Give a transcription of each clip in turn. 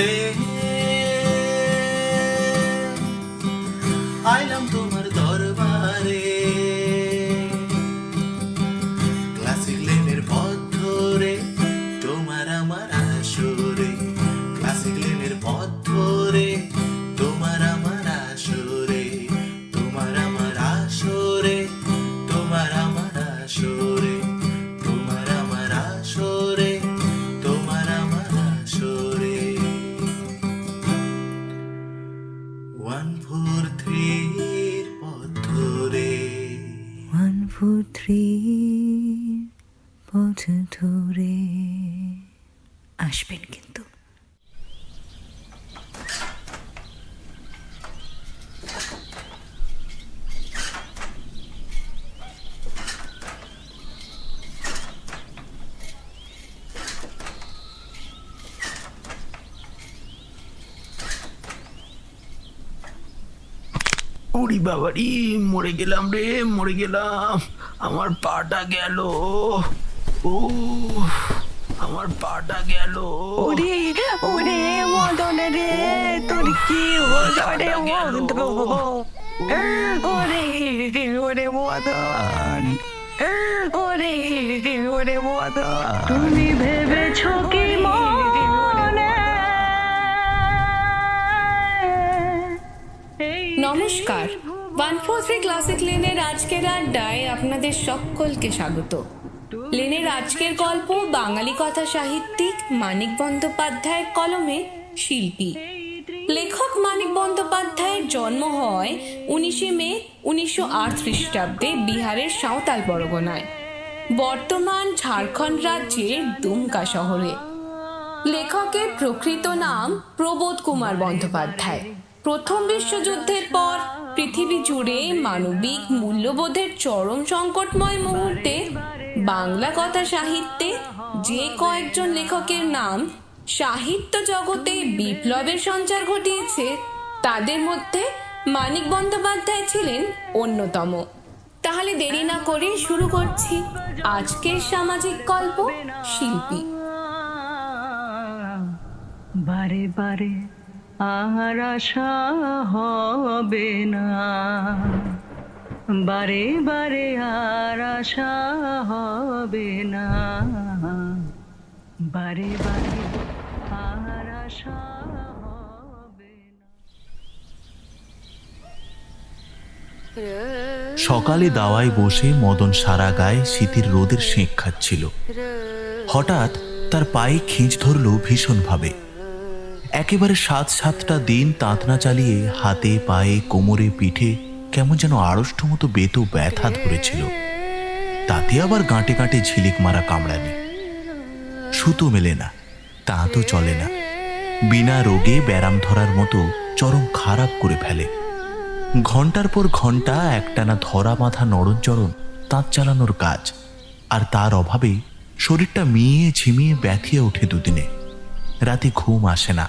রে আসবেন কিন্তু। ওরি বাবারি মরে গেলাম রে মরে গেলাম। আমার পাটা গেল। ও আমার পাটা গেল। ওরে ওরে মদন রে তোর কি হলো রে ওরে ওরে মদন। ওরে ওরে মদন। তুমি ভেবেছো কি মনে? নমস্কার। ওয়ান ফোর থ্রি ক্লাসিক লেনের আজকের আড্ডায় আপনাদের সকলকে স্বাগত। লেনের আজকের গল্প, বাঙালি কথা সাহিত্যিক মানিক বন্দ্যোপাধ্যায়ের কলমে শিল্পী। লেখক মানিক বন্দ্যোপাধ্যায়ের জন্ম হয় উনিশে মে উনিশশো আট খ্রিস্টাব্দে বিহারের সাঁওতাল পরগনায়। বর্তমান ঝাড়খণ্ড রাজ্যের দুমকা শহরে। লেখকের প্রকৃত নাম প্রবোধ কুমার বন্দ্যোপাধ্যায়। প্রথম বিশ্বযুদ্ধের পর পৃথিবী জুড়ে মানবিক মূল্যবোধের চরম সংকটময় মুহূর্তে বাংলা কথা সাহিত্যে যে কয়েকজন লেখকের নাম সাহিত্য জগতে বিপ্লবের সঞ্চার ঘটিয়েছে, তাদের মধ্যে মানিক বন্দ্যোপাধ্যায় ছিলেন অন্যতম। তাহলে দেরি না করে শুরু করছি আজকের সামাজিক গল্প শিল্পী। বারে বারে আর আশা হবে না। বারে বারে আর আশা হবে না। বারে বারে আর আশা সকালে দাওয়ায় বসে মদন সারা গায়ে শীতের রোদের সেঁক খাচ্ছিল। হঠাৎ তার পায়ে খিঁচ ধরল ভীষণভাবে। একেবারে সাত সাতটা দিন তাঁতনা চালিয়ে হাতে, পায়ে, কোমরে, পিঠে কেমন যেন আড়ষ্ট মতো বেতো ব্যথা ধরেছিল তাতে আবার গাঁটে গাঁটে ঝিলিক মারা কামড়ানি সুতো মেলে না, তাঁতও চলে না। বিনা রোগে ব্যারাম ধরার মতো চরম খারাপ করে ফেলে। ঘণ্টার পর ঘণ্টা একটানা ধরা মাথা নড়নচড়ন তাঁত চালানোর কাজ। আর তার অভাবে শরীরটা মিয়ে ঝিমিয়ে ব্যথিয়ে ওঠে দুদিনে। রাতে ঘুম আসে না।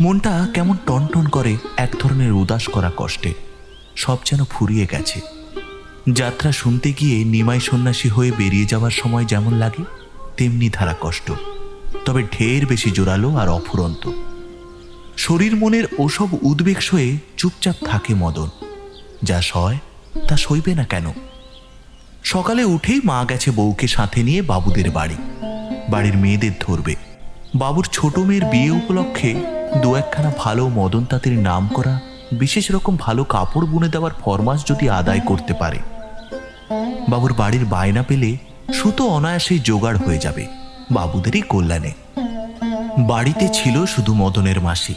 মনটা কেমন টনটন করে, এক ধরনের উদাস করা কষ্টে। সব যেন ফুরিয়ে গেছে। যাত্রা শুনতে গিয়ে নিমাই সন্ন্যাসী হয়ে বেরিয়ে যাওয়ার সময় যেমন লাগে, তেমনি ধারা কষ্ট। তবে ঢের বেশি জোরালো আর অফুরন্ত। শরীর মনের ওসব উদ্বেগ সয়ে চুপচাপ থাকে মদন। যা সয়, তা সইবে না কেন? সকালে উঠেই মা গেছে বউকে সাথে নিয়ে বাবুদের বাড়ি। বাড়ির মেয়েদের ধরবে। বাবুর ছোট মেয়ের বিয়ে উপলক্ষে দু একখানা ভালো মদন তাঁতের নাম করা বিশেষ রকম ভালো কাপড় বুনে দেওয়ার ফরমাস যদি আদায় করতে পারে। বাবুর বাড়ির বায়না পেলে সুতো অনায়াসেই জোগাড় হয়ে যাবে বাবুদেরই কল্যাণে। বাড়িতে ছিল শুধু মদনের মাসি,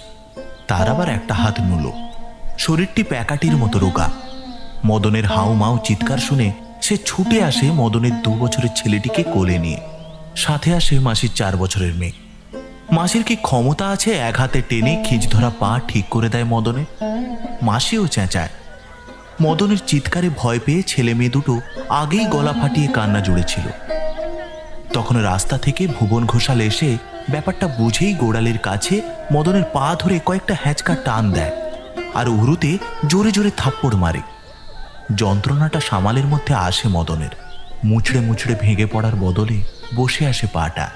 তার আবার একটা হাত নুলো শরীরটি প্যাকাটির মতো রোগা। মদনের হাউ মাউ চিৎকার শুনে সে ছুটে আসে মদনের দু বছরের ছেলেটিকে কোলে নিয়ে। সাথে আসে মাসির চার বছরের মেয়ে। মাসির কি ক্ষমতা আছে? এক হাতে টেনে খিঁচ ধরা পা ঠিক করে দেয় মদনে। মাসিও চেঁচায়। মদনের চিৎকারে ভয় পেয়ে ছেলে মেয়ে দুটো আগেই গলা ফাটিয়ে কান্না জুড়েছিল। তখন রাস্তা থেকে ভুবন ঘোষাল এসে ব্যাপারটা বুঝেই গোড়ালির কাছে মদনের পা ধরে কয়েকটা হ্যাঁচকা টান দেয় আর উরুতে জোরে জোরে থাপ্পড় মারে। যন্ত্রণাটা সামালের মধ্যে আসে মদনের। মুচড়ে মুচড়ে ভেঙে পড়ার বদলে বসে আসে পাটা।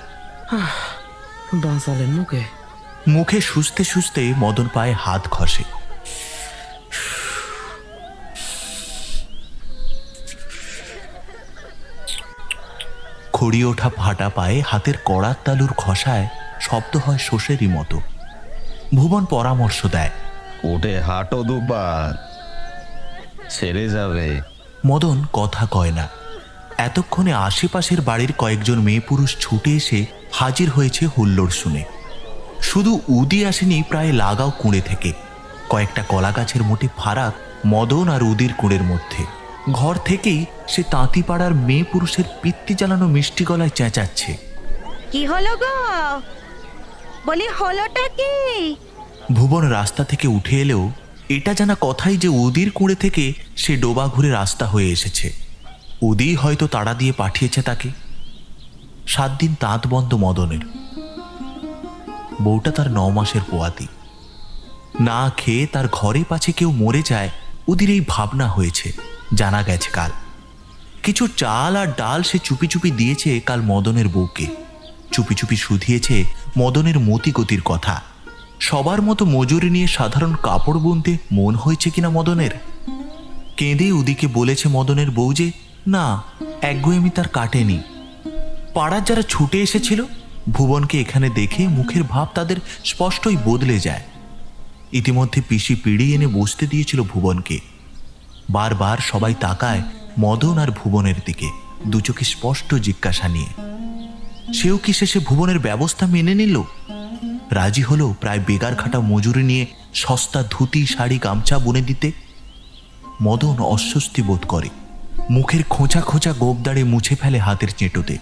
বাঁচালেন মুখে। মুখে সুস্থে সুস্থে মদন পায়ে হাত ঘষে। খড়ি ওঠা ফাটা পায়ে হাতের কড়ার তালুর ঘষায় শব্দ হয় শোষেরই মতো। ভুবন পরামর্শ দেয়। উঠে হাঁটো দুবার। ছেড়ে যাবে। মদন কথা কয় না। এতক্ষণে আশেপাশের বাড়ির কয়েকজন মেয়ে পুরুষ ছুটে এসে হাজির হয়েছে হুল্লোড় শুনে। শুধু উদি আসেনি প্রায় লাগাও কুঁড়ে থেকে। কয়েকটা কলা গাছের মোটে ফারাক মদন আর উদির কুঁড়ের মধ্যে। ঘর থেকেই সে তাঁতিপাড়ার মেয়ে পুরুষের পিত্তি জ্বালানো মিষ্টি গলায় চেঁচাচ্ছে। কি হলো গো? বলি হলোটা কি? ভুবন রাস্তা থেকে উঠে এলেও এটা জানা কথাই যে উদির কুঁড়ে থেকে সে ডোবা ঘুরে রাস্তা হয়ে এসেছে। উদি হয়তো তাড়া দিয়ে পাঠিয়েছে তাকে। সাত দিন তাঁত বন্ধ মদনের। বউটা তার ন মাসের পোয়াতি। না খেয়ে তার ঘরে পাছে কেউ মরে যায় উদির এই ভাবনা হয়েছে, জানা গেছে কাল। কিছু চাল আর ডাল সে চুপি চুপি দিয়েছে কাল মদনের বউকে। চুপি চুপি শুধিয়েছে মদনের মতিগতির কথা। সবার মতো মজুরি নিয়ে সাধারণ কাপড় বুনতে মন হয়েছে কিনা মদনের? কেঁদে উদিকে বলেছে মদনের বউ যে, না, একগুয়েমি তার কাটেনি। পাড়ার যারা ছুটে এসেছিল, ভুবনকে এখানে দেখে মুখের ভাব তাদের স্পষ্টই বদলে যায়। ইতিমধ্যে পিসি পিড়ি এনে বসতে দিয়েছিল ভুবনকে। বারবার সবাই তাকায় মদন আর ভুবনের দিকে, দু চোখে স্পষ্ট জিজ্ঞাসা নিয়ে। সেও কি শেষে ভুবনের ব্যবস্থা মেনে নিল? রাজি হলো প্রায় বেগার খাটা মজুরি নিয়ে সস্তা ধুতি, শাড়ি, গামছা বুনে দিতে। মদন অস্বস্তি বোধ করে, মুখের খোঁচা খোঁচা গোবদাড়ে মুছে ফেলে হাতের চেটোতে।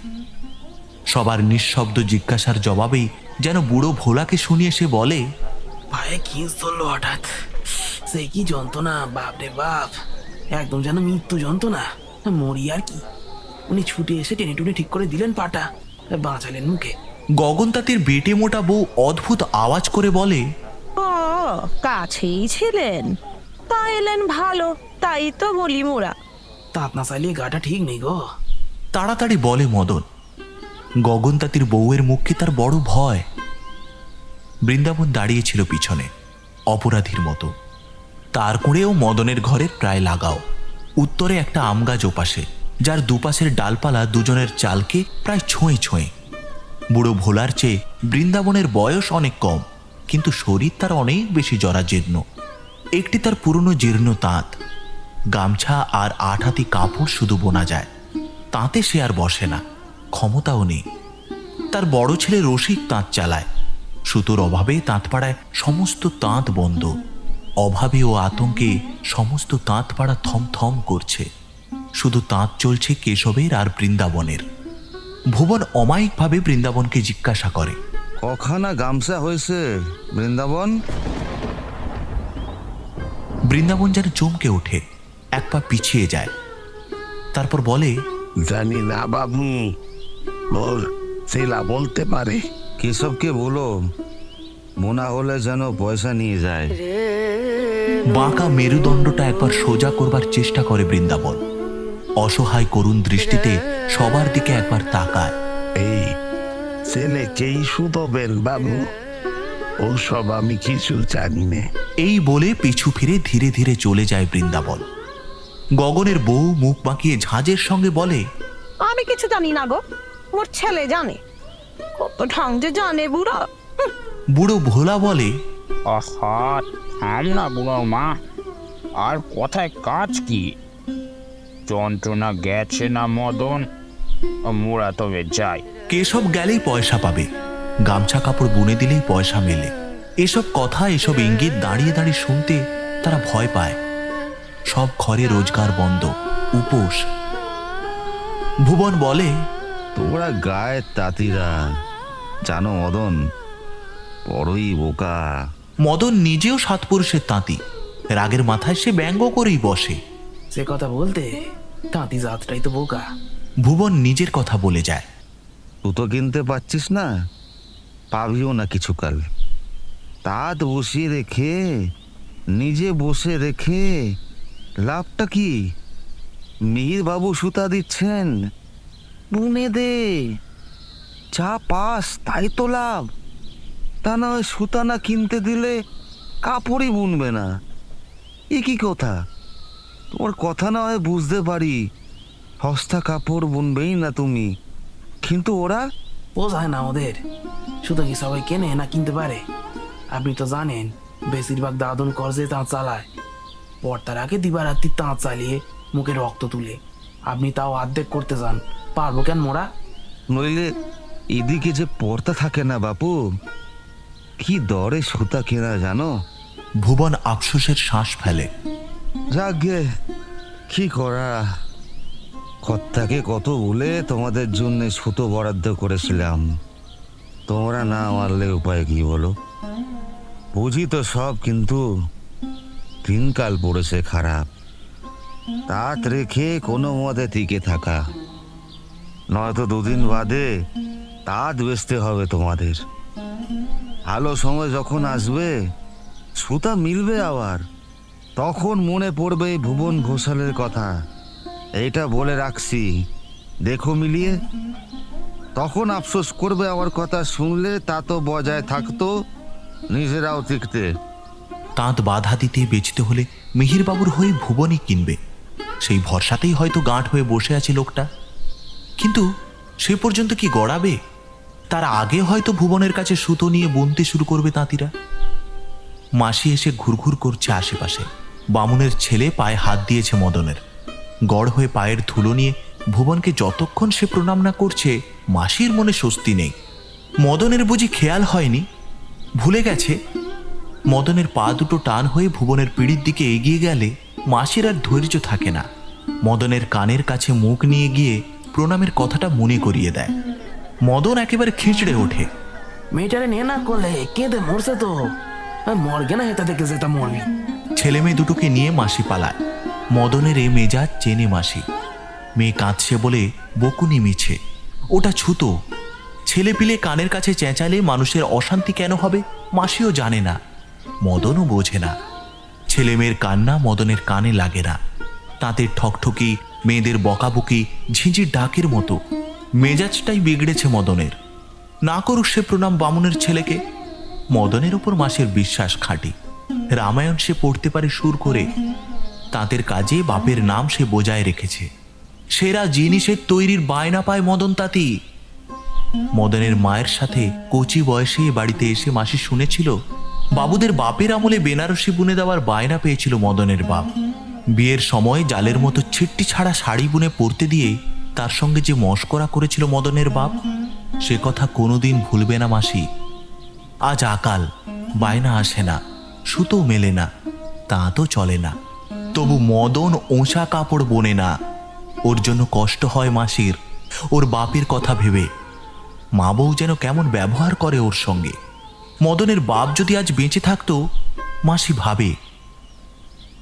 সবার নিঃশব্দ জিজ্ঞাসার জবাবেই যেন বুড়ো ভোলাকে শুনিয়ে সে বলে পায়ে খিঁচ ধরলো হঠাৎ। সে কি যন্ত্রণা বাপ রে বাপ। একদম যেন মৃত্যু যন্ত্রণা। মরি আর কি। উনি ছুটে এসে টেনে টুনে ঠিক করে দিলেন পাটা। বাঁচালেন মুখে। গগনতাতির বেটে মোটা বউ অদ্ভুত আওয়াজ করে বলে ও কাছেই ছিলেন। তা এলেন ভালো তাই তো বলি মোরা। তাঁত না চাইলে গাটা ঠিক নেই গো। তাড়াতাড়ি বলে মদন গগনতাতির বউয়ের মুখকে তার বড় ভয়? বৃন্দাবন দাঁড়িয়েছিল পিছনে, অপরাধীর মতো। তার কুঁড়েও মদনের ঘরের প্রায় লাগাও। উত্তরে একটা আম গাছ ওপাশে, যার দুপাশের ডালপালা দুজনের চালকে প্রায় ছোঁয়ে ছোঁয়ে। বুড়ো ভোলার চেয়ে বৃন্দাবনের বয়স অনেক কম, কিন্তু শরীর তার অনেক বেশি জরাজীর্ণ। একটি তার পুরনো জীর্ণ তাঁত। গামছা আর আট হাতি কাপড় শুধু বোনা যায়। তাঁতে সে আর বসে না। ক্ষমতাও নেই। তার বড় ছেলে রসিক তাঁত চালায়। সুতোর অভাবে তাঁতপাড়ায় সমস্ত তাঁত বন্ধ। অভাবে ও আতঙ্কে সমস্ত তাঁতপাড়া থমথম করছে। শুধু তাঁত চলছে কেশবের আর বৃন্দাবনের। ভুবন অমায়িকভাবে বৃন্দাবনকে জিজ্ঞাসা করে। কখানা গামছা হয়েছে বৃন্দাবন? বৃন্দাবন যেন চমকে ওঠে এক পা পিছিয়ে যায়। তারপর বলে জানি না বাবু বল সেলা বলতে পারে। কেশবকে বলো? মোনা হলে যেন পয়সা নিয়ে যায়। বাঁকা মেরুদণ্ডটা একবার সোজা করবার চেষ্টা করে বৃন্দাবন। অসহায় করুণ দৃষ্টিতে সবার দিকে একবার তাকায়। এই ছেলেকেই শুধবেন বাবু ওসব আমি কিছু জানি না। এই বলে পিছু ফিরে ধীরে ধীরে চলে যায় বৃন্দাবন। গগনের বউ মুখ বাঁকিয়ে ঝাঁঝের সঙ্গে বলে আমি কিছু জানি না গো। মোর ছেলে জানে। কত ঢং যে জানে বুড়ো। বুড়ো ভোলা বলে আহা থাম না বুড়ো মা আর কথায় কাজ কি? যন্ত্রণা গেছে না মদন? মোরা তবে যাই। কেশব গেলেই পয়সা পাবে গামছা কাপড় বুনে দিলেই পয়সা মেলে। এসব কথা এসব ইঙ্গিত দাঁড়িয়ে দাঁড়িয়ে শুনতে তারা ভয় পায়। সব ঘরে রোজগার বন্ধ উপোস। ভুবন বলে তোমরা গায়ের তাঁতিরা। জানো মদন বড়ই বোকা। মদন নিজেও সাত পুরুষের তাঁতি। রাগের মাথায় সে ব্যঙ্গ করেই বসে। সে কথা বলতে তাঁতি জাতটাই তো বোকা। ভুবন নিজের কথা বলে যায়। তো কিনতে পাচ্ছিস না? পাবিও না কিছুকাল। তাঁত বসিয়ে রেখে নিজে বসে রেখে লাভটা কি? মিহির বাবু সুতা দিচ্ছেন। বুনে দে। যা পাস, তাই তো লাভ। তা না হয় সুতা না কিনতে দিলে কাপড়ই বুনবে না। এ কি কথা? তোমার কথা না হয় বুঝতে পারি। সস্তা কাপড় বুনবেই না তুমি। কিন্তু ওরা? পোষায় না ওদের শুধু কি সবাই কেনে না কিনতে পারে? আপনি তো জানেন, বেশিরভাগ দাদন কর্জে তাঁত চালায়। পর্তার আগে দিবারাত্রি তাঁত চালিয়ে মুখে রক্ত তুলে। আপনি তাও অর্ধেক করতে যান। পারব কেন মোরা? নইলে এদিকে যে পর্দা থাকে না বাপু কি দরে সুতা কেনা জানো? ভুবন আফসোসের শ্বাস ফেলে। যাগে কি করা? কর্তাকে কত বলে তোমাদের জন্য সুতো বরাদ্দ করেছিলাম। তোমরা না মারলে উপায় কি বলো? বুঝি তো সব কিন্তু দিনকাল পড়েছে খারাপ। তাঁত রেখে কোনো মতে টিকে থাকা। নয়তো দুদিন বাদে তাঁত বেচতে হবে তোমাদের। ভালো সময় যখন আসবে, সুতা মিলবে আবার। তখন মনে পড়বে ভুবন ঘোষালের কথা। এইটা বলে রাখছি। দেখো মিলিয়ে। তখন আফসোস করবে আমার কথা শুনলে, তা তো বজায় থাকতো নিজেরাও টিকতে। তাঁত বাধা দিতে বেচতে হলে মিহিরবাবুর হয়ে ভুবনই কিনবে। সেই ভরসাতেই হয়তো গাঁট হয়ে বসে আছে লোকটা। কিন্তু সে পর্যন্ত কি গড়াবে? তার আগে হয়তো ভুবনের কাছে সুতো নিয়ে বুনতে শুরু করবে তাঁতিরা। মাসি এসে ঘুরঘুর করছে আশেপাশে। বামুনের ছেলে পায়ে হাত দিয়েছে মদনের। গড় হয়ে পায়ের ধুলো নিয়ে ভুবনকে যতক্ষণ সে প্রণাম না করছে, মাসির মনে স্বস্তি নেই। মদনের বুঝি খেয়াল হয়নি? ভুলে গেছে? মদনের পা দুটো টান হয়ে ভুবনের পিড়ির দিকে এগিয়ে গেলে মাসির আর ধৈর্য থাকে না। মদনের কানের কাছে মুখ নিয়ে গিয়ে প্রণামের কথাটা মনে করিয়ে দেয়। মদন একেবারে খিঁচড়ে ওঠে। মেয়েটারে নিয়ে না করলে কেঁদে মরছে তো। মরগে না হেতা দেখে যেটা মরবি। ছেলে মেয়ে দুটোকে নিয়ে মাসি পালায়। মদনের এ মেজাজ চেনে মাসি। মেয়ে কাঁদছে বলে বকুনি মিছে। ওটা ছুতো। ছেলে পিলে কানের কাছে চেঁচালে মানুষের অশান্তি কেন হবে মাসিও জানে না। মদনও বোঝে না। ছেলে মেয়ের কান্না মদনের কানে লাগে না। তাদের ঠকঠকি, মেয়েদের বকাবকি, ঝিঁঝির ডাকের মতো। মেজাজটাই বিগড়েছে মদনের। না করুক সে প্রণাম বামুনের ছেলেকে। মদনের উপর মাসের বিশ্বাস খাঁটি। রামায়ণ সে পড়তে পারে সুর করে। তাদের কাজে বাপের নাম সে বজায় রেখেছে। সেরা জিনিসের তৈরির বায়না পায় মদন তাঁতি। মদনের মায়ের সাথে কচি বয়সে বাড়িতে এসে মাসি শুনেছিল বাবুদের বাপের আমলে বেনারসি বুনে দেওয়ার বায়না পেয়েছিল মদনের বাপ। বিয়ের সময় জালের মতো ছিট্টি ছাড়া শাড়ি বুনে পরতে দিয়ে তার সঙ্গে যে মস্করা করেছিল মদনের বাপ, সে কথা কোনোদিন ভুলবে না মাসি। আজ আকাল, বায়না আসে না, সুতো মেলে না তা তো চলে না। তবু মদন ওষা কাপড় বোনে না। ওর জন্য কষ্ট হয় মাসির। ওর বাপের কথা ভেবে। মা বউ যেন কেমন ব্যবহার করে ওর সঙ্গে। মদনের বাপ যদি আজ বেঁচে থাকতো মাসি ভাবে।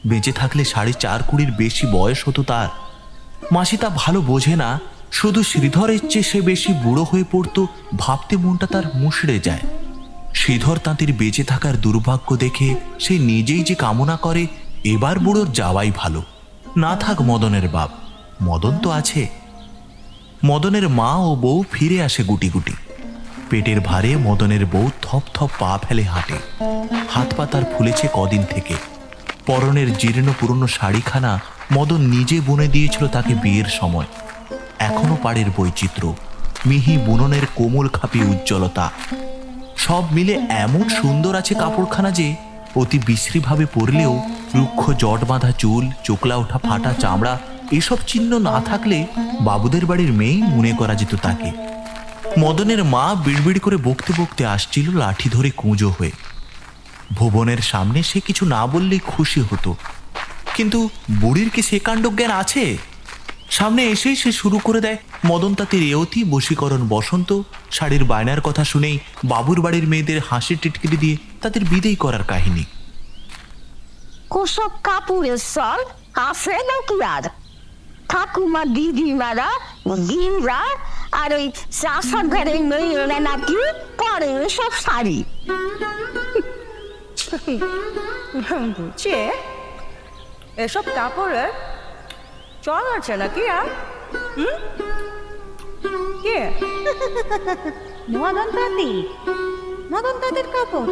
বেঁচে থাকলে সাড়ে চার কুড়ির বেশি বয়স হতো তার। মাসি তা ভালো বোঝে না, শুধু শ্রীধরের চেয়ে সে বেশি বুড়ো হয়ে পড়তো ভাবতে মনটা তার মুষড়ে যায়। শ্রীধর তাঁতির বেঁচে থাকার দুর্ভাগ্য দেখে সে নিজেই যে কামনা করে, এবার বুড়োর যাওয়াই ভালো। না থাক মদনের বাপ, মদন তো আছে। মদনের মা ও বউ ফিরে আসে গুটি গুটি। পেটের ভারে মদনের বউ থপ থপ পা ফেলে হাঁটে। হাত পা তার ফুলেছে কদিন থেকে। পরনের জীর্ণ পুরনো শাড়িখানা মদন নিজে বুনে দিয়েছিল তাকে বিয়ের সময়। এখনও পাড়ের বৈচিত্র্য, মিহি বুননের কোমল খাপি উজ্জ্বলতা। সব মিলে এমন সুন্দর আছে কাপড়খানা যে, অতি বিশ্রীভাবে পরলেও রুক্ষ জট বাঁধা চুল, চোকলা ওঠা ফাটা চামড়া, এসব চিহ্ন না থাকলে বাবুদের বাড়ির মেয়েই মনে করা যেত তাকে। মদনের মা বিড়বিড় করে বকতে বকতে আসছিল লাঠি ধরে কুঁজো হয়ে। ভুবনের সামনে সে কিছু না বললেই খুশি হতো। কিন্তু বুড়ির কি সে কাণ্ডজ্ঞান আছে? সামনে এসেই সে শুরু করে দেয়, মদন তাতে রেয়তি বশীকরণ বসন্ত, শাড়ির বায়নার কথা শুনেই বাবুর বাড়ির মেয়েদের হাসি টিটকিরি দিয়ে তাদের বিদেই করার কাহিনী। কোসব কাপড়ের সল আছে নাকি আর? ঠাকুমা, দিদিমারা দিনরা আর ওই চাষা ঘরের মেয়েরা নাকি পরে সব শাড়ি। বুঝছে এসব কাপড়ের চল আছে নাকি আর? হুম? কে? মদন দাদি মদন তাঁতির কাপড়।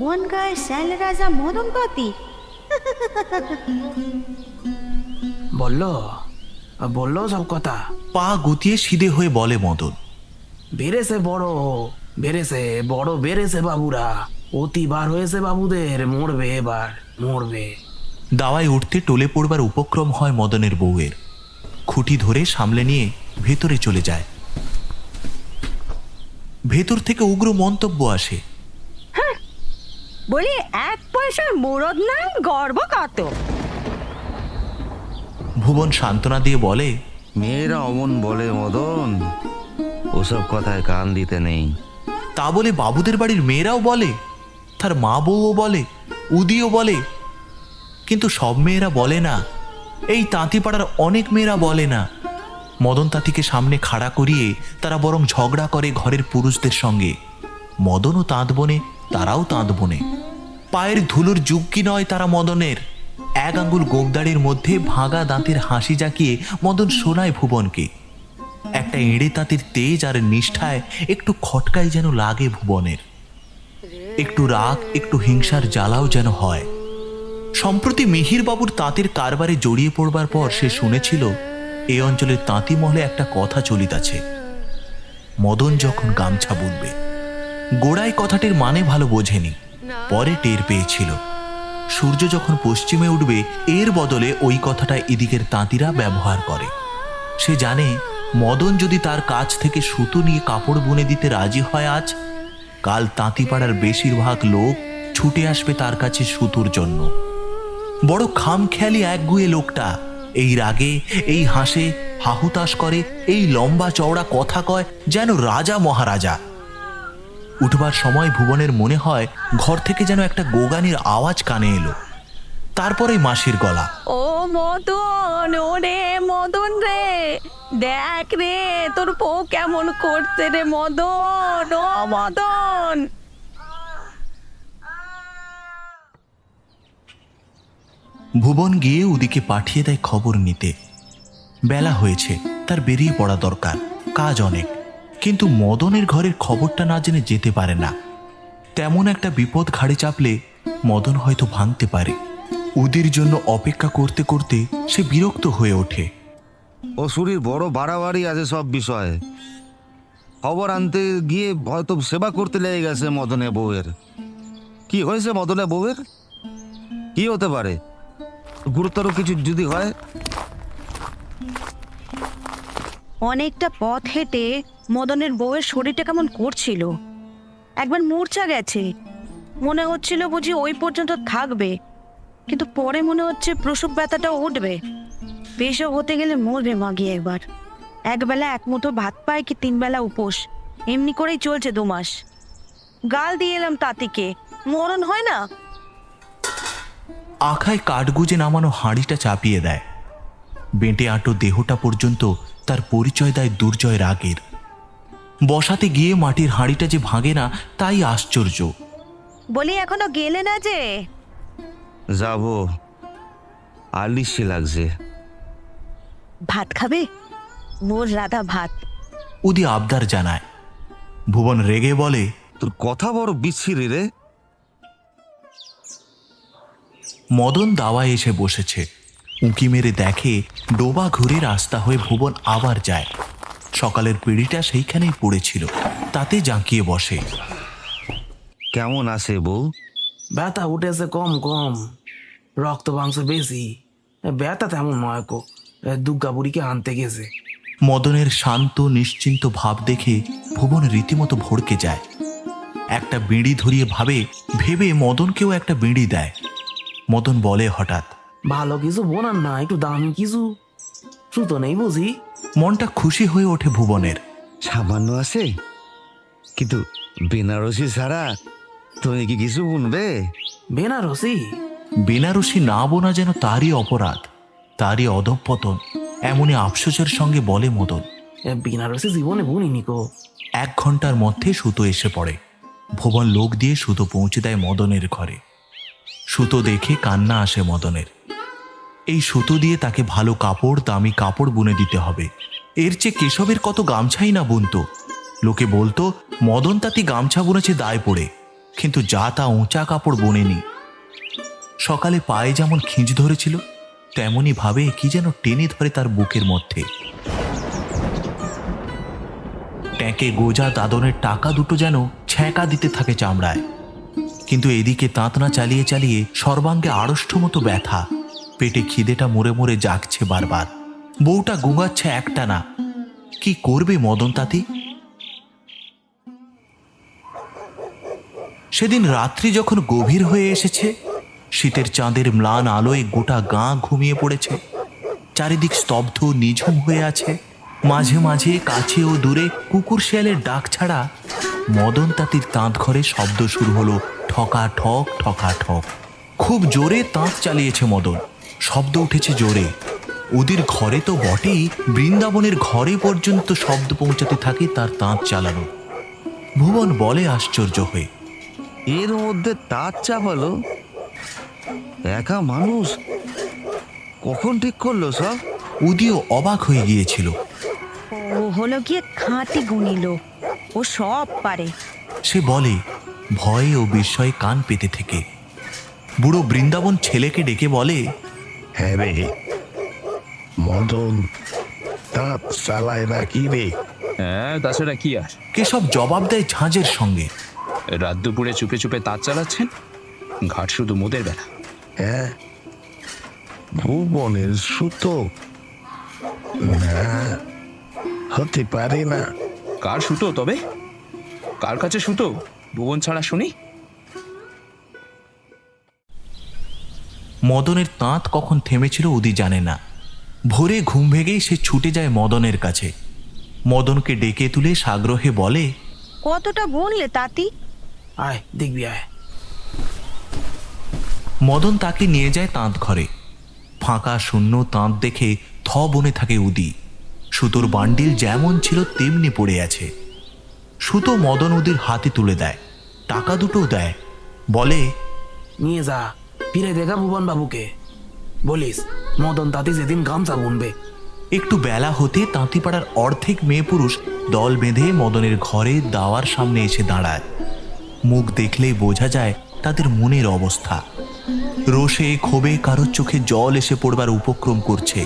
বন গায়ে শ্যাল রাজা মদন তাঁতি বলল বলল সব কথা। পা গুতিয়ে সিধে হয়ে বলে মদন। বেড়েছে বড় বেড়েছে বড় বেড়েছে বাবুরা। অতি বার হয়েছে বাবুদের মরবে এবার মরবে। দাওয়ায় উঠতে টলে পড়বার উপক্রম হয় মদনের বউয়ের। খুঁটি ধরে সামলে নিয়ে ভেতরে চলে যায়। ভেতর থেকে উগ্র মন্তব্য আসে। বলি এক পয়সার মুরদ নাই গর্ব কত? ভুবন সান্ত্বনা দিয়ে বলে মেয়েরা অমন বলে মদন। ওসব কথায় কান দিতে নেই। তা বলে বাবুদের বাড়ির মেয়েরাও বলে তার মা বউও বলে উদিও বলে। কিন্তু সব মেয়েরা বলে না এই তাঁতিপাড়ার অনেক মেয়েরা বলে না। মদন তাঁতিকে সামনে খাড়া করিয়ে তারা বরং ঝগড়া করে ঘরের পুরুষদের সঙ্গে। মদনও তাঁত বনে তারাও তাঁত বনে। পায়ের ধুলোর যুগ কি নয় তারা মদনের। এক আঙ্গুল গোবদাড়ির মধ্যে ভাঙা দাঁতের হাসি জাকিয়ে মদন শোনায় ভুবনকে। একটা এঁড়ে তাঁতির তেজ আর নিষ্ঠায় একটু খটকাই যেন লাগে ভুবনের। একটু রাগ, একটু হিংসার জ্বালাও যেন হয়। সম্প্রতি মিহিরবাবুর তাঁতের কারবারে জড়িয়ে পড়বার পর সে শুনেছিল এই অঞ্চলের তাঁতি মহলে একটা কথা চলিতাছে। মদন যখন গামছা বুনবে, গোড়ায় কথাটির মানে ভালো বোঝেনি, পরে টের পেয়েছিল। সূর্য যখন পশ্চিমে উঠবে, এর বদলে ওই কথাটা এদিকের তাঁতিরা ব্যবহার করে। সে জানে, মদন যদি তার কাছ থেকে সুতো নিয়ে কাপড় বুনে দিতে রাজি হয় আজ, কাল তাঁতিপাড়ার বেশিরভাগ লোক ছুটে আসবে তার কাছে সুতোর জন্য। বড় খামখেয়ালি একগুয়ে লোকটা, এই রাগে, এই হাসে হাহুতাস করে, এই লম্বা চওড়া কথা কয় যেন রাজা মহারাজা। উঠবার সময় ভুবনের মনে হয় ঘর থেকে যেন একটা গোগানির আওয়াজ কানে এলো। তারপরে মাসির গলা। ও মদন ওরে মদন রে দেখ রে তোর বউ কেমন করছে রে মদন ও মদন। ভুবন গিয়ে ওদিকে পাঠিয়ে দেয় খবর নিতে। বেলা হয়েছে তার বেরিয়ে পড়া দরকার কাজ অনেক। কিন্তু মদনের ঘরের খবরটা না জেনে যেতে পারে না। তেমন একটা বিপদ ঘাড়ে চাপলে মদন হয়তো ভাঙতে পারে। উদির জন্য অপেক্ষা করতে করতে সে বিরক্ত হয়ে ওঠে। ও শরীর বড় বাড়াবাড়ি আছে সব বিষয়ে। খবর আনতে গিয়ে হয়তো সেবা করতে লেগে গেছে মদনে বউয়ের। কি হয়েছে মদনে বউয়ের? কি হতে পারে? গুরুতর কিছু যদি হয়? অনেকটা পথ হেঁটে মদনের বউয়ের শরীরটা কেমন করছিল। একবার মূর্ছা গেছে। মনে হচ্ছিল বুঝি ওই পর্যন্ত থাকবে। কিন্তু পরে মনে হচ্ছে প্রসব ব্যথাটা উঠবে। বেশও হতে গেলে মরবে মাগি একবার। একবেলা এক মুঠো ভাত পায় কি তিন বেলা উপোস। এমনি করেই চলছে দু মাস। গাল দিয়ে এলাম তাঁতিকে। মরণ হয় না। আখায় কাঠগুজে নামানো হাঁড়িটা চাপিয়ে দেয়। বেঁটে আঁটো দেহটা পর্যন্ত তার পরিচয় দেয় দুর্জয় রাগের। বসাতে গিয়ে মাটির হাঁড়িটা যে ভাঙে না তাই আশ্চর্য। বলি এখনও গেলে না যে? যাব। আলিশে লাগছে। ভাত খাবে? মোর রাধা ভাত। উদি আবদার জানায়। ভুবন রেগে বলে তোর কথা বড় বিচ্ছিরি রে। মদন দাওয়ায় এসে বসেছে। উঁকি মেরে দেখে ডোবা ঘুরে রাস্তা হয়ে ভুবন আবার যায়। সকালের পিড়িটা সেইখানেই পড়েছিল তাতে জাঁকিয়ে বসে। কেমন আছে বউ? ব্যথা উঠেছে কম কম রক্ত মাংস বেশি। ব্যথা তেমন নয় কো দুর্গা বুড়িকে আনতে গেছে। মদনের শান্ত নিশ্চিন্ত ভাব দেখে ভুবন রীতিমতো ভড়কে যায়। একটা বিড়ি ধরিয়ে ভাবে ভেবে মদনকেও একটা বিড়ি দেয়। মদন বলে হঠাৎ ভালো কিছু বোনার না একটু দামি কিছু। সুতো নেই বুঝি? মনটা খুশি হয়ে ওঠে ভুবনের। সামান্য আছে। কিন্তু বেনারসি ছাড়া তুমি কি কিছু বুনবে? বেনারসি? বেনারসি না বোনা যেন তারই অপরাধ তারই অধঃপতন এমনই আফসোসের সঙ্গে বলে মদন। এ, বেনারসি জীবনে বুনিনি কো এক ঘণ্টার মধ্যে সুতো এসে পড়ে। ভুবন লোক দিয়ে সুতো পৌঁছে দেয় মদনের ঘরে। সুতো দেখে কান্না আসে মদনের। এই সুতো দিয়ে তাকে ভালো কাপড়, দামি কাপড় বুনে দিতে হবে। এর চেয়ে কেশবের কত গামছাই না বুনতো? লোকে বলতো, মদন তাঁতি গামছা বুনেছে দায় পড়ে, কিন্তু যা তা উঁচা কাপড় বোনেনি। সকালে পায়ে যেমন খিঁচ ধরেছিল, তেমনি ভাবে কি যেন টেনে ধরে তার বুকের মধ্যে। ট্যাঁকে গোজা দাদনের টাকা দুটো যেন ছ্যাঁকা দিতে থাকে চামড়ায়। কিন্তু এদিকে তাঁতনা চালিয়ে চালিয়ে সর্বাঙ্গে আড়ষ্ট মতো ব্যথা। পেটে খিদেটা মরে মরে জাগছে বারবার। বউটা গুঙাচ্ছে একটা না কি করবে মদন তাতি? সেদিন রাত্রি যখন গভীর হয়ে এসেছে, শীতের চাঁদের ম্লান আলোয় গোটা গাঁ ঘুমিয়ে পড়েছে। চারিদিক স্তব্ধ নিঝুম হয়ে আছে। মাঝে মাঝে কাছে ও দূরে কুকুর শিয়ালের ডাক ছাড়া মদন তাঁতির তাঁত ঘরে শব্দ শুরু হলো ঠকা ঠক ঠকা ঠক। খুব জোরে তাঁত চালিয়েছে মদন। শব্দ উঠেছে জোরে। ওদের ঘরে তো বটেই বৃন্দাবনের ঘরে পর্যন্ত শব্দ পৌঁছাতে থাকে তার তাঁত চালানো। ভুবন বলে আশ্চর্য হয়ে এর মধ্যে তার চাপালো? একা মানুষ? কখন ঠিক করল সব? উদিও অবাক হয়ে গিয়েছিল। ও হলো গিয়ে খাঁটি গুণিল। ও সব পারে। সে বলে ভয়ে ও বিস্ময়ে কান পেতে থেকে। বুড়ো বৃন্দাবন ছেলেকে ডেকে বলে হ্যাঁ রে। মদন তাঁত চালায় না কি রে? হ্যাঁ তাছাড়া কি আর? কেশব জবাব দেয় ঝাঁঝের সঙ্গে? রাত দুপুরে চুপে চুপে তার চালাচ্ছেন? ঘাট শুধু মোদের বেলা। হ্যাঁ। ভুবনের সুতো? না হতে পারে না। কার সুতো তবে? কার কাছে সুতো? ভুবন ছাড়া শুনি। মদনের তাঁত কখন থেমেছিল উদি জানে না। ভোরে ঘুম ভেগেই সে ছুটে যায় মদনের কাছে। মদনকে ডেকে তুলে সাগ্রহে বলে কতটা বুনলে তাঁতি? আয় দেখবি আয়। মদন তাকে নিয়ে যায় তাঁত ঘরে। ফাঁকা শূন্য তাঁত দেখে থ বনে থাকে উদি। সুতোর বান্ডিল যেমন ছিল তেমনি পড়ে আছে। সুতো মদন উদির হাতে তুলে দেয় টাকা দুটোও দেয়। বলে নিয়ে যা। ফিরে দেখা ভুবন বাবুকে। বলিস মদন তাঁতি যেদিন গামছা বুনবে। একটু বেলা হতে তাঁতিপাড়ার অর্ধেক মেয়ে পুরুষ দল বেঁধে মদনের ঘরে দাওয়ার সামনে এসে দাঁড়ায়। মুখ দেখলেই বোঝা যায় তাদের মনের অবস্থা। রোষে ক্ষোভে কারোর চোখে জল এসে পড়বার উপক্রম করছে।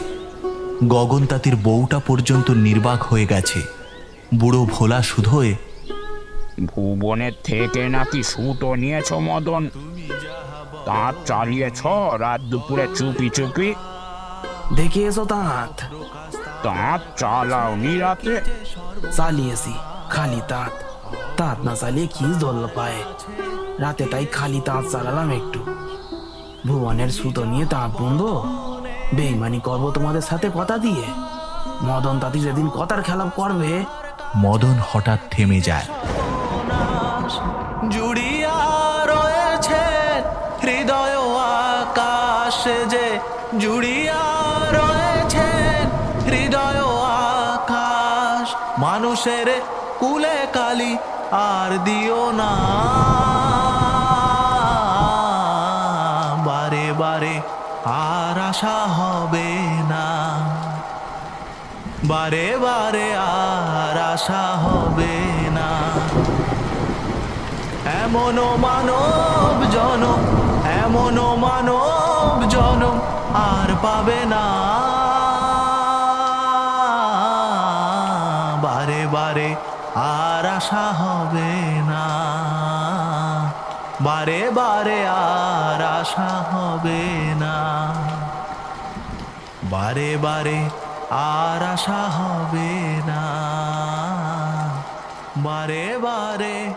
গগন তাঁতির বউটা পর্যন্ত নির্বাক হয়ে গেছে। বুড়ো ভোলা শুধোয় ভুবনের থেকে নাকি সুতো নিয়েছ মদন? তাঁত চালিয়েছ রাত দুপুরে চুপি চুপি? দেখে এসো তাঁত তাঁত চালাও নি রাতে? চালিয়েছি খালি তাঁত তাঁত না চালিয়ে খিস ধরল পায়ে? রাতে তাই খালি তাঁত চালালাম একটু। ভুবনের সুতো নিয়ে তাঁত বুনবো? বেইমানি করব তোমাদের সাথে কথা দিয়ে? মদন তাঁতি যেদিন কথার খেলাপ করবে মদন হঠাৎ থেমে যায়। রয়েছে হৃদয় আকাশ যে জুড়িয়া রয়েছে, হৃদয় আকাশ মানুষের কুলে কালি আর দিও না। বারে বারে আর আশা হবে না। বারে বারে আর আশা হবে না। এমনও মানব জনম এমনও মানব জনম আর পাবে না। বারে বারে আর আশা হবে না। বারে বারে আর আশা হবে না। বারে বারে আর আশা হবে না। বারে বারে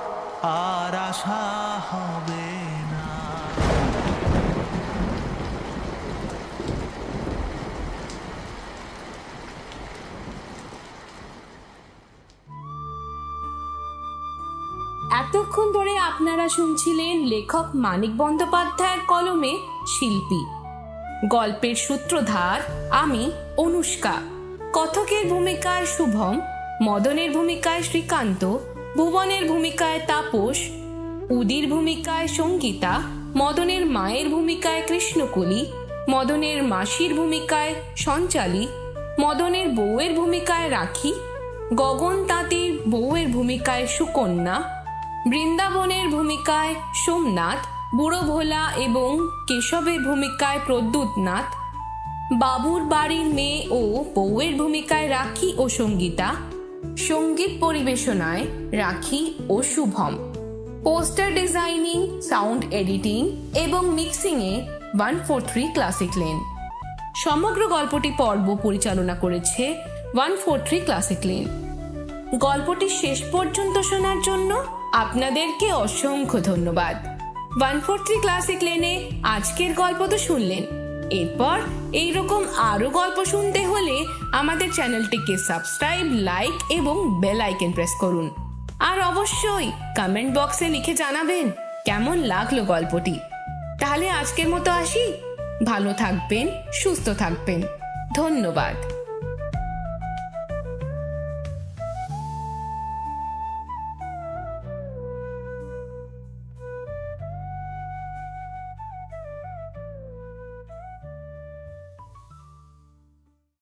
এতক্ষণ ধরে আপনারা শুনছিলেন লেখক মানিক বন্দ্যোপাধ্যায়ের কলমে শিল্পী। গল্পের সূত্রধার আমি, অনুষ্কা। কথকের ভূমিকায় শুভম, মদনের ভূমিকায় শ্রীকান্ত, ভুবনের ভূমিকায় তাপস, উদির ভূমিকায় সঙ্গীতা, মদনের মায়ের ভূমিকায় কৃষ্ণকলি, মদনের মাসির ভূমিকায় সঞ্চালী, মদনের বউয়ের ভূমিকায় রাখি গগন তাঁতির বউয়ের ভূমিকায় সুকন্যা বৃন্দাবনের ভূমিকায় সোমনাথ বুড়ো ভোলা এবং কেশবের ভূমিকায় প্রদ্যুৎ নাথ বাবুর বাড়ির মেয়ে ও বউয়ের ভূমিকায় রাখি ও সঙ্গীতা, সংগীত পরিবেশনায় রাখি ও Shubham. Poster designing, sound editing এবং মিক্সিংয়ে one four three classic lane. সমগ্র গল্পটি পর্ব পরিচালনা করেছে one four three classic lane. গল্পটি শেষ পর্যন্ত শোনার জন্য আপনাদেরকে অসংখ্য ধন্যবাদ। ওয়ান ফোর থ্রি ক্লাসিক লেনে আজকের গল্প তো শুনলেন। এরপর এইরকম আরও গল্প শুনতে হলে আমাদের চ্যানেলটিকে সাবস্ক্রাইব, লাইক এবং বেল আইকন প্রেস করুন। আর অবশ্যই কমেন্ট বক্সে লিখে জানাবেন কেমন লাগল গল্পটি। তাহলে আজকের মতো আসি। ভালো থাকবেন, সুস্থ থাকবেন। ধন্যবাদ।